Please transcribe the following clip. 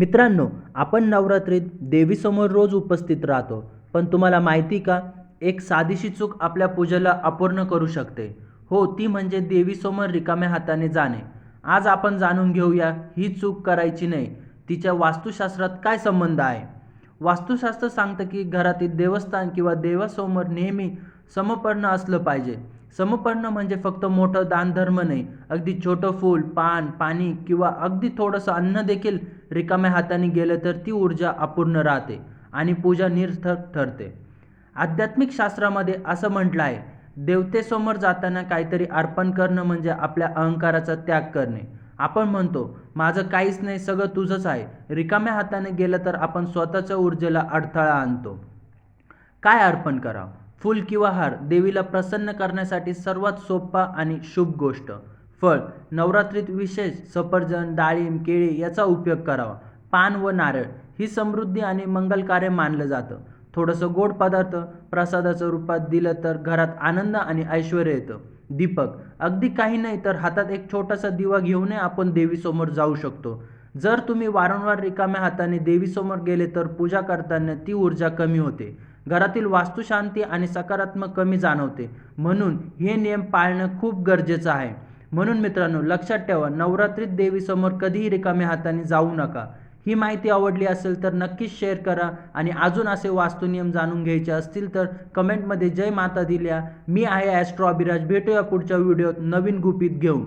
मित्रांनो आपण नवरात्रीत देवीसमोर रोज उपस्थित राहतो पण तुम्हाला माहिती का? एक साधीशी चूक आपल्या पूजेला अपूर्ण करू शकते. हो ती म्हणजे देवीसमोर रिकाम्या हाताने जाणे. आज आपण जाणून घेऊया ही चूक करायची नाही. तिच्या वास्तुशास्त्रात काय संबंध आहे? वास्तुशास्त्र सांगतं की घरातील देवस्थान किंवा देवासमोर नेहमी समपर्ण असलं पाहिजे. समपर्ण म्हणजे फक्त मोठं दानधर्म नाही. अगदी छोटं फूल पान पाणी किंवा अगदी थोडंसं अन्न देखील रिकाम्या हाताने गेलं तर ती ऊर्जा अपूर्ण राहते आणि पूजा निर्थक ठरते. आध्यात्मिक शास्त्रामध्ये असं म्हटलं आहे देवतेसमोर जाताना काहीतरी अर्पण करणं म्हणजे आपल्या अहंकाराचा त्याग करणे. आपण म्हणतो माझं काहीच नाही सगळं तुझंच आहे. रिकाम्या हाताने गेलं तर आपण स्वतःच्या ऊर्जेला अडथळा आणतो. काय अर्पण करावं? फूल किंवा हार देवीला प्रसन्न करण्यासाठी सर्वात सोपा आणि शुभ गोष्ट. फळ नवरात्रीत विशेष सफरजन डाळिंब केळी याचा उपयोग करावा. पान व नारळ ही समृद्धी आणि मंगल कार्य मानलं जातं. थोडंसं गोड पदार्थ प्रसादाच्या रूपात दिलं तर घरात आनंद आणि ऐश्वर येतं. दीपक अगदी काही नाही तर हातात एक छोटासा दिवा घेऊनही आपण देवीसमोर जाऊ शकतो. जर तुम्ही वारंवार रिकाम्या हाताने देवीसमोर गेले तर पूजा करताना ती ऊर्जा कमी होते. घरातील वास्तुशांती आणि सकारात्मक कमी जाणवते. म्हणून हे नियम पाळणं खूप गरजेचं आहे. म्हणून मित्रांनो लक्षात ठेवा नवरात्रीत देवीसमोर कधीही रिकाम्या हाताने जाऊ नका. ही माहिती आवडली असेल तर नक्कीच शेअर करा आणि अजून असे वास्तुनियम जाणून घ्यायचे असतील तर कमेंटमध्ये जय माता दिल्या. मी आहे ॲस्ट्रॉ अभिराज भेटूया पुढच्या व्हिडिओत नवीन गुपित घेऊन.